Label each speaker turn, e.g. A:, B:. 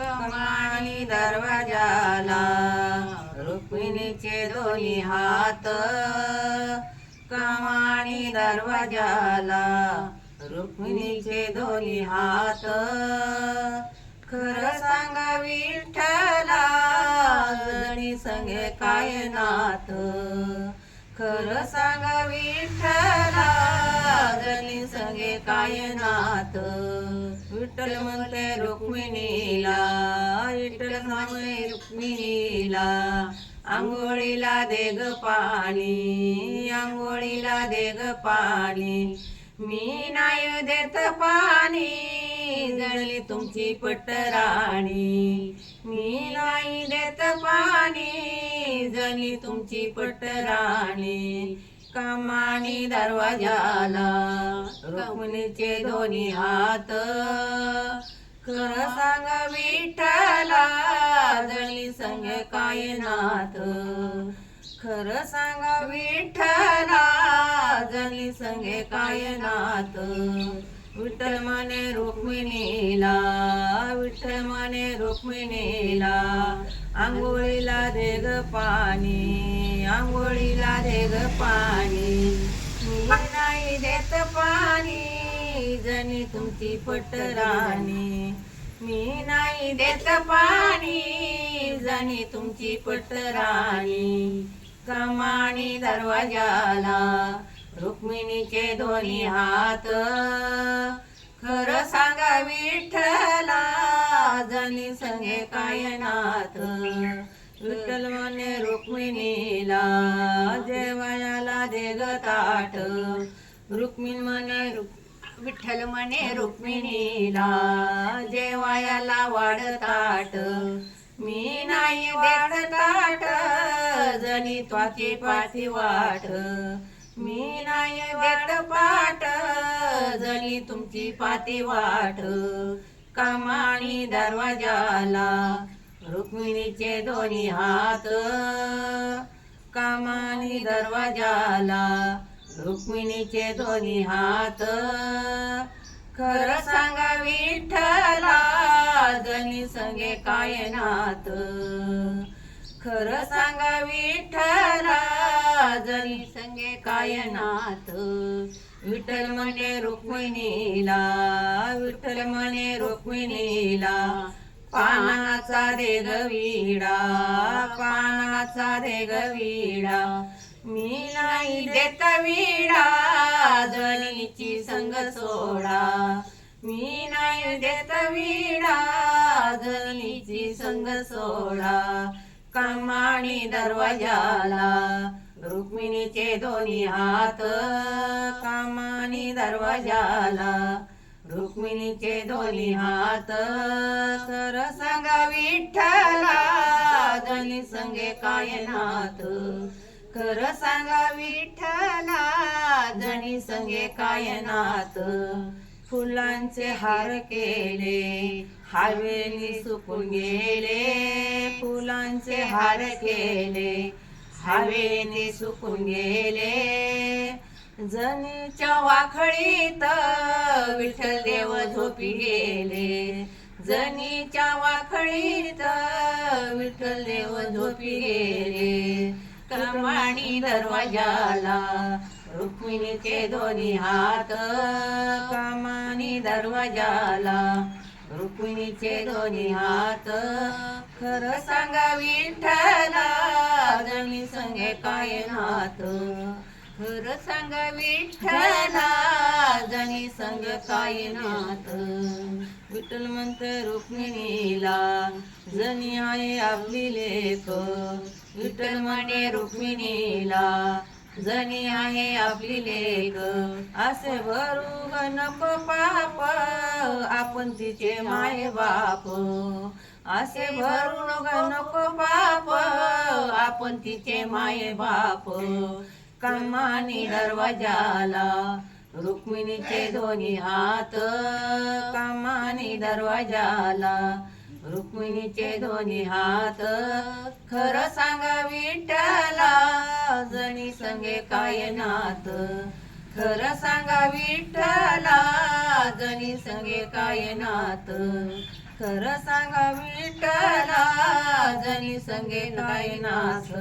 A: कमानी दरवाजाला रुक्मिणीचे दोन्ही हात. कमानी दरवाजाला रुक्मिणीचे दोन्ही हात. खरं सांग विठ्ठला जणी संगे काय नात. खरं सांग विठ्ठला जणी संगे काय नात. विठ्ठल म्हणते रुक्मिणीला विठ्ठल सांगे रुक्मिणीला. आंघोळीला दे ग पाणी आंघोळीला दे ग पाणी. मी नाही देत पाणी जळली तुमची पटराणी. मी नाही देत पाणी जळली तुमची पटराणी. कमानी दरवाजाला. रुक्मिणीचे दोन्ही हात. खरं सांग विठ्ठला जणी संग काय नाथ खरं सांग विठ्ठला जणी संग काय नाथ विठ्ठल माने रुक्मिणीला विठ्ठल माने रुक्मिणीला आंघोळीला दे ग पाणी आंघोळीला दे ग पाणी. मी नाही देत पाणी जणी तुमची पटराणी मी नाही देत पाणी जणी तुमची पटराणी कमाणी दरवाजाला रुक्मिणीचे दोन्ही हात. खरं सांगा विठ्ठला जणी संगे काय नाथ विठ्ठल म्हणे रुक्मिणीला जेवायाला दे ग ताट रुक्मिण म्हणे विठ्ठल म्हणे रुक्मिणीला जेवायाला वाढ ताट. मी नाही वाढ ताट जणी त्वाची पाठी वाट. मी नाही देत पाठ जली तुमची पाती वाट. कामाणी दरवाजाला रुक्मिणीचे दोन्ही हात. कामानी दरवाजाला रुक्मिणीचे दोन्ही हात. खरं सांगा विठ्ठला जनी संगे काय नात? खरं सांगा विठ्ठला जरी संगे काय नाथ विठ्ठल म्हणे रुक्मिणीला विठ्ठल म्हणे रुक्मिणीला. पानाचा रे गविडा पानाचा रे गविडा मी नाही देत विडा जणीची संग सोडा. मी नाही देत विडा जणीची संग सोडा. कामाणी दरवाजाला रुक्मिणीचे दोन्ही हात कामानी दरवाजाला. रुक्मिणीचे दोन्ही हात खर सांगा विठ्ठला दोन्ही संगे काय नाथ खर सांगा विठ्ठला जणी संगे काय नाथ फुलांचे हार केले हवेली सुकून गेले. फुलांचे हार केले हवेने सुकून गेले. जनीच्या वाखळीत विठ्ठल देव झोपी गेले. जनीच्या वाखळीत विठ्ठल देव झोपी गेले. कमाणी दरवाजाला रुक्मिणीचे दोन्ही हात. कामानी दरवाजाला रुक्मिणीचे दोन्ही हात. खरं सांगा विठ्ठला जणी संगे काय नात खरं सांगा विठ्ठला जणी संग काय नात विठ्ठल म्हणते रुक्मिणीला जणी आहे आपली लेख. विठ्ठल म्हणे रुक्मिणीला जणी आहे आपली लेख. असे भरू नको पाप. आपण तिचे माय बाप? असे भरू ग नको पाप. आपण तिचे माय बाप. कमानी दरवाजाला रुक्मिणीचे दोन्ही हात. कामानी दरवाजाला रुक्मिणीचे दोन्ही हात. खरं सांगा विठ्ठला जणी संगे काय नात? खरं सांगा विठ्ठला जनी संगे काय नात? खर सांगा विठ्ठला जनी संगे काय नाथ